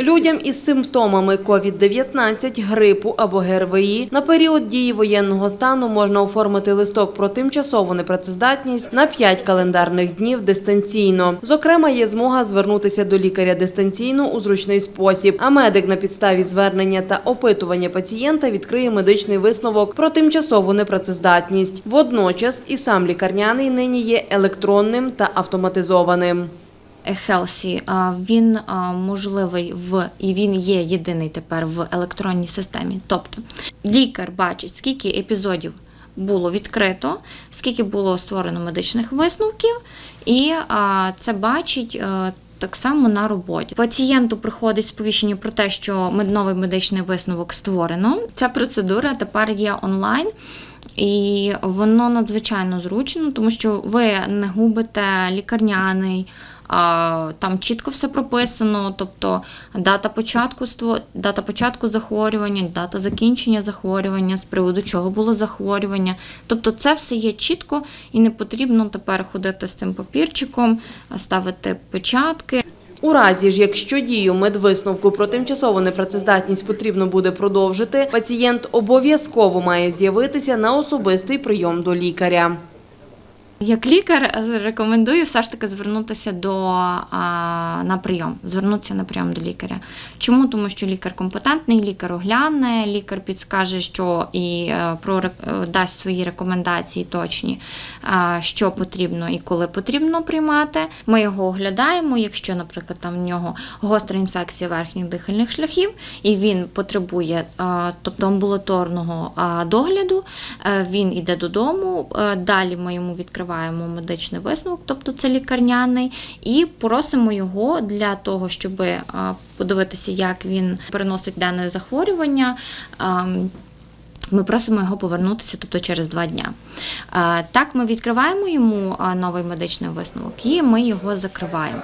Людям із симптомами COVID-19, грипу або ГРВІ на період дії воєнного стану можна оформити листок про тимчасову непрацездатність на 5 календарних днів дистанційно. Зокрема, є змога звернутися до лікаря дистанційно у зручний спосіб. А медик на підставі звернення та опитування пацієнта відкриє медичний висновок про тимчасову непрацездатність. Водночас і сам лікарняний нині є електронним та автоматизованим. Хелсі, він можливий в і він є єдиний тепер в електронній системі. Тобто лікар бачить, скільки епізодів було відкрито, скільки було створено медичних висновків, і це бачить. так само на роботі пацієнту приходить сповіщення про те, що новий медичний висновок створено. Ця процедура тепер є онлайн. І воно надзвичайно зручно, тому що ви не губите лікарняний, там чітко все прописано, тобто дата початку дата початку захворювання, дата закінчення захворювання, з приводу чого було захворювання. Тобто це все є чітко і не потрібно тепер ходити з цим папірчиком, ставити печатки. У разі ж, якщо дію медвисновку про тимчасову непрацездатність потрібно буде продовжити, пацієнт обов'язково має з'явитися на особистий прийом до лікаря. Як лікар е, рекомендую все ж таки звернутися до на прийом, звернутися на прийом до лікаря. Чому? Тому що лікар компетентний, лікар огляне, лікар підскаже, що і е, про е, дасть свої рекомендації точні, що потрібно і коли потрібно приймати. Ми його оглядаємо. Якщо, наприклад, там в нього гостра інфекція верхніх дихальних шляхів, і він потребує тобто амбулаторного догляду, він іде додому. Далі ми йому відкриваємо медичний висновок, тобто це лікарняний, і просимо його для того, щоб е, подивитися, як він переносить дане захворювання. ем, Ми просимо його повернутися, тобто через два дня. Е, Так, ми відкриваємо йому е, новий медичний висновок і ми його закриваємо.